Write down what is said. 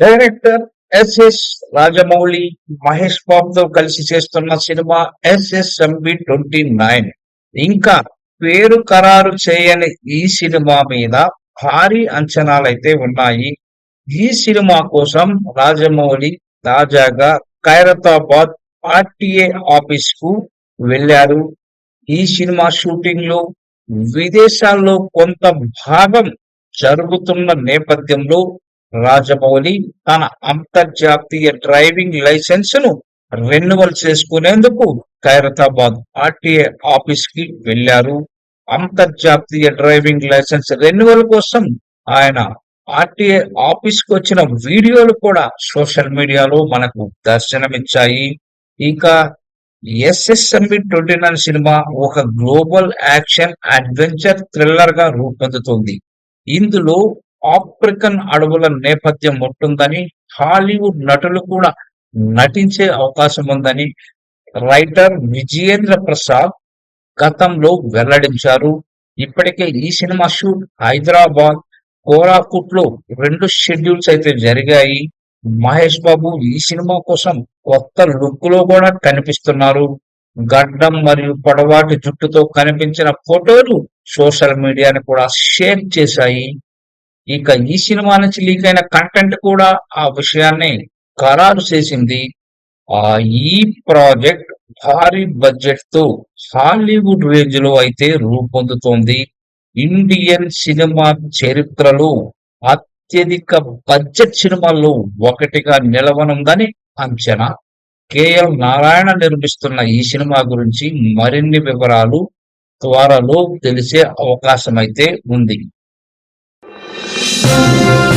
Director SS Rajamouli Mahesh బాబుతో కలిసి చేస్తున్న సినిమా ఎస్ఎస్ఎంబి ట్వంటీ నైన్. ఇంకా పేరు ఖరారు చేయని ఈ సినిమా మీద భారీ అంచనాలైతే ఉన్నాయి. ఈ సినిమా కోసం రాజమౌళి తాజాగా ఖైరతాబాద్ ఆర్టీఏ ఆఫీస్కు వెళ్ళారు. ఈ సినిమా షూటింగ్లో విదేశాల్లో కొంత భాగం జరుగుతున్న నేపథ్యంలో రాజమౌళి తన అంతర్జాతీయ డ్రైవింగ్ లైసెన్స్ను రెన్యువల్ చేసుకునేందుకు ఖైరతాబాద్ ఆర్టీఏ ఆఫీస్కి వెళ్ళారు అంతర్జాతీయ డ్రైవింగ్ లైసెన్స్ రెన్యువల్ కోసం ఆయన ఆర్టీఏ ఆఫీస్కి వచ్చిన వీడియోలు కూడా సోషల్ మీడియాలో మనకు దర్శనమిచ్చాయి. ఇంకా ఎస్ఎస్ఎంబి ట్వంటీ నైన్ సినిమా ఒక గ్లోబల్ యాక్షన్ అడ్వెంచర్ థ్రిల్లర్గా రూపొందుతుంది. ఇందులో ఆఫ్రికన్ అడవుల నేపథ్యం ఉంటుందని హాలీవుడ్ నటులు కూడా నటించే అవకాశం ఉందని రైటర్ విజయేంద్ర ప్రసాద్ గతంలో వెల్లడించారు. ఇప్పటికే ఈ సినిమా షూట్ హైదరాబాద్ కోరాకుట్లో రెండు షెడ్యూల్స్ అయితే జరిగాయి. మహేష్ బాబు ఈ సినిమా కోసం కొత్త లుక్లో కూడా కనిపిస్తున్నారు. గడ్డం మరియు పొడవాటి జుట్టుతో కనిపించిన ఫోటోలు సోషల్ మీడియాని కూడా షేర్ చేశాయి. ఇక ఈ సినిమా నుంచి లీక్ అయిన కంటెంట్ కూడా ఆ విషయాన్ని ఖరారు చేసింది. ఆ ఈ ప్రాజెక్ట్ భారీ బడ్జెట్తో హాలీవుడ్ రేంజ్లో అయితే రూపొందుతోంది. ఇండియన్ సినిమా చరిత్రలో అత్యధిక బడ్జెట్ సినిమాల్లో ఒకటిగా నిలవనుందని అంచనా. కేఎల్ నారాయణ నిర్మిస్తున్న ఈ సినిమా గురించి మరిన్ని వివరాలు త్వరలో తెలిసే అవకాశం అయితే ఉంది. Música